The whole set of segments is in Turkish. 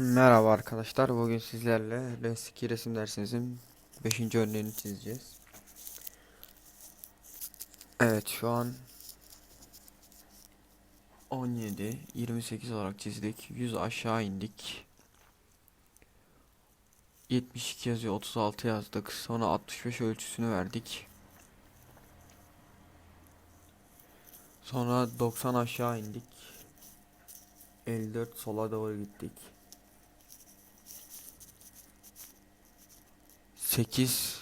Merhaba arkadaşlar. Bugün sizlerle Reski resim dersimizin 5. örneğini çizeceğiz. Evet şu an 17, 28 olarak çizdik. 100 aşağı indik. 72 yazıyor, 36 yazdık. Sonra 65 ölçüsünü verdik. Sonra 90 aşağı indik. 54 sola doğru gittik. 8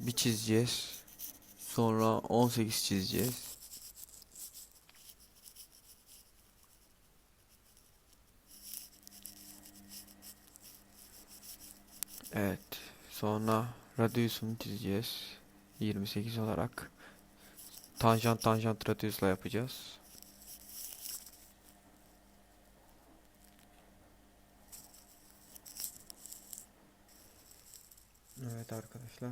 bir çizeceğiz. Sonra 18 çizeceğiz. Evet. Sonra radiusunu çizeceğiz. 28 olarak. Tanjant tanjant radiusla yapacağız. Evet arkadaşlar.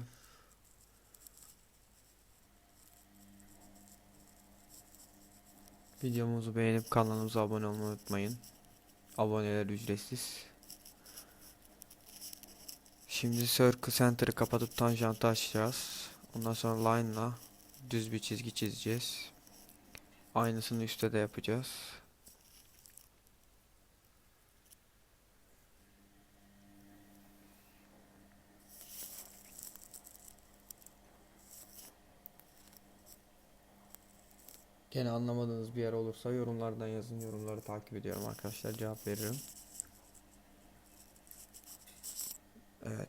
Videomuzu beğenip kanalımıza abone olmayı unutmayın. Aboneler ücretsiz. Şimdi Circle Center'ı kapatıp tanjantı açacağız. Ondan sonra line'la düz bir çizgi çizeceğiz. Aynısını üstte de yapacağız. Gene anlamadığınız bir yer olursa yorumlardan yazın. Yorumları takip ediyorum arkadaşlar. Cevap veririm. Evet.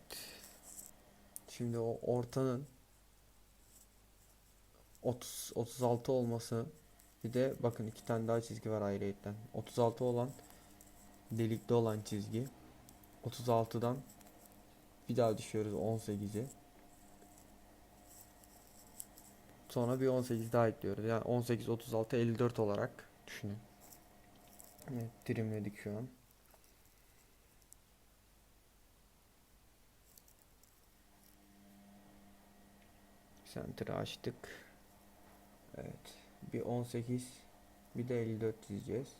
Şimdi o ortanın 30 36 olması bir de bakın iki tane daha çizgi var ayrıyetten. 36 olan delikli olan çizgi 36'dan bir daha düşüyoruz 18'e. Sonra bir 18 daha ekliyoruz. Yani 18, 36, 54 olarak düşünün. Evet, trimledik şu an. Center'ı açtık. Evet. Bir 18, bir de 54 çizeceğiz.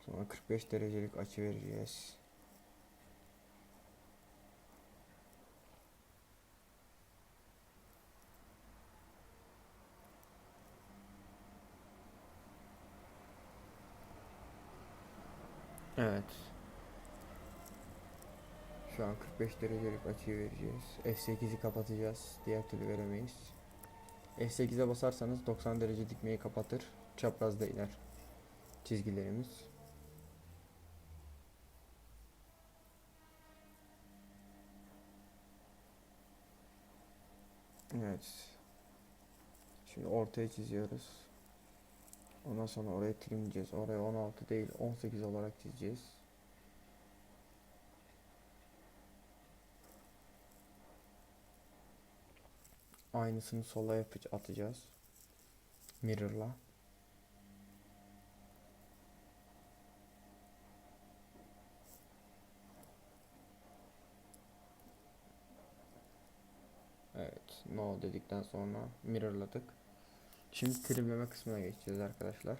Sonra 45 derecelik açı vereceğiz. Evet. Şu an 45 derecelik açıyı vereceğiz. F8'i kapatacağız. Diğer türlü veremeyiz. F8'e basarsanız 90 derece dikmeyi kapatır. Çaprazda iner. Çizgilerimiz. Evet. Şimdi ortaya çiziyoruz. Ondan sonra oraya trimleyeceğiz. Oraya 16 değil 18 olarak çizeceğiz. Aynısını sola yapıcı atacağız. Mirror'la. Evet, no dedikten sonra mirrorladık. Şimdi trimleme kısmına geçeceğiz arkadaşlar.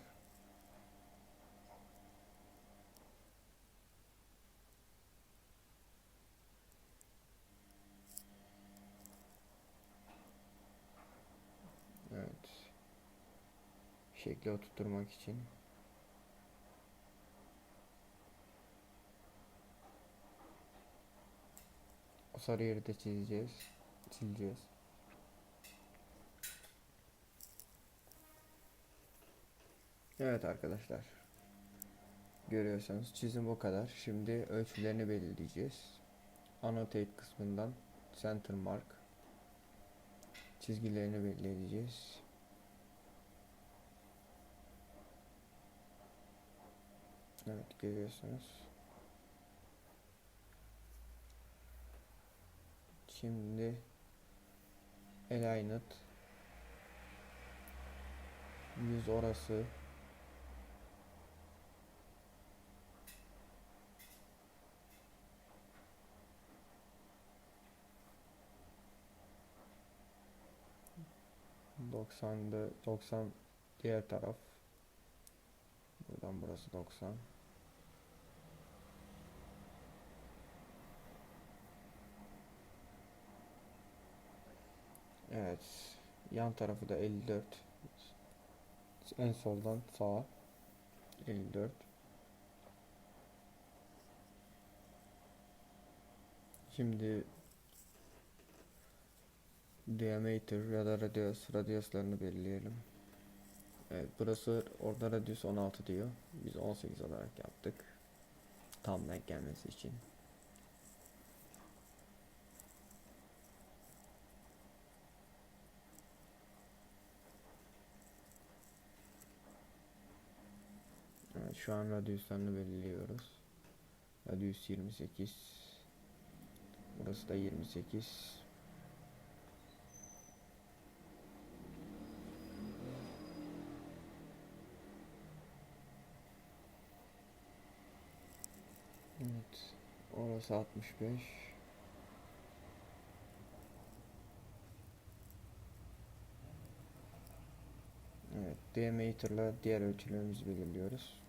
Evet. Şekli oturtmak için. O sarı yeri de çizeceğiz. Sileceğiz. Evet arkadaşlar. Görüyorsanız çizim bu kadar. Şimdi ölçülerini belirleyeceğiz. Annotate kısmından center mark çizgilerini belirleyeceğiz. Evet görüyorsunuz. Şimdi aligned yüz orası Doksan'da 90 diğer taraf Buradan burası 90. Evet. Yan tarafı da 54. En soldan sağa 54. Şimdi diameter ya da radius radiuslarını belirleyelim. Evet burası orada radius 16 diyor. Biz 18 olarak yaptık. Tam denk gelmesi için. Evet şu an radiuslarını belirliyoruz. Radius 28. Burası da 28. Evet. Orası 65. Evet. Diameter'la diğer ölçülerimizi belirliyoruz.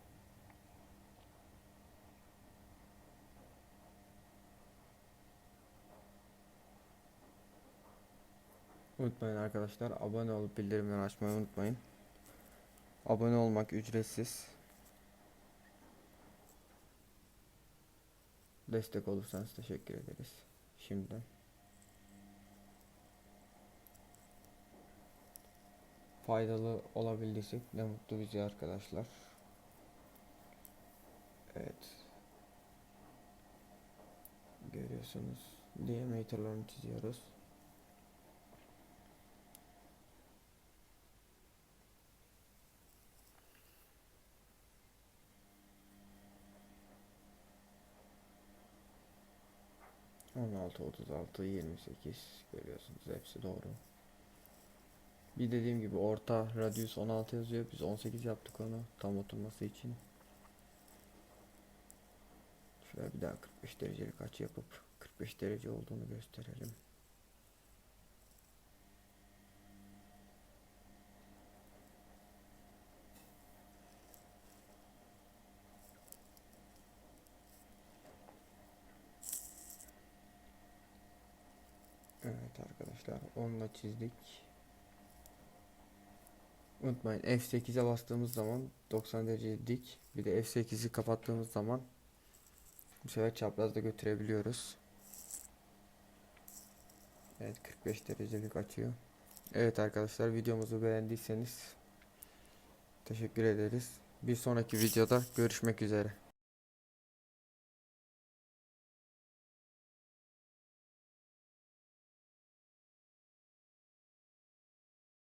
Unutmayın arkadaşlar abone olup bildirimleri açmayı unutmayın. Abone olmak ücretsiz. Destek olursanız teşekkür ederiz. Şimdiden. Faydalı olabildiysek ne mutlu bize arkadaşlar. Evet. Görüyorsunuz. Diameter'larını çiziyoruz. On altı, otuz altı, yirmi sekiz görüyorsunuz hepsi doğru. Bir dediğim gibi orta radius 16 yazıyor. Biz 18 yaptık onu tam oturması için. Şöyle bir daha 45 derecelik açı yapıp 45 derece olduğunu gösterelim. Evet arkadaşlar onunla çizdik. Unutmayın F8'e bastığımız zaman 90 derece dik. Bir de F8'i kapattığımız zaman bu sefer çaprazda götürebiliyoruz. Evet 45 derecelik açıyor. Evet arkadaşlar videomuzu beğendiyseniz teşekkür ederiz. Bir sonraki videoda görüşmek üzere.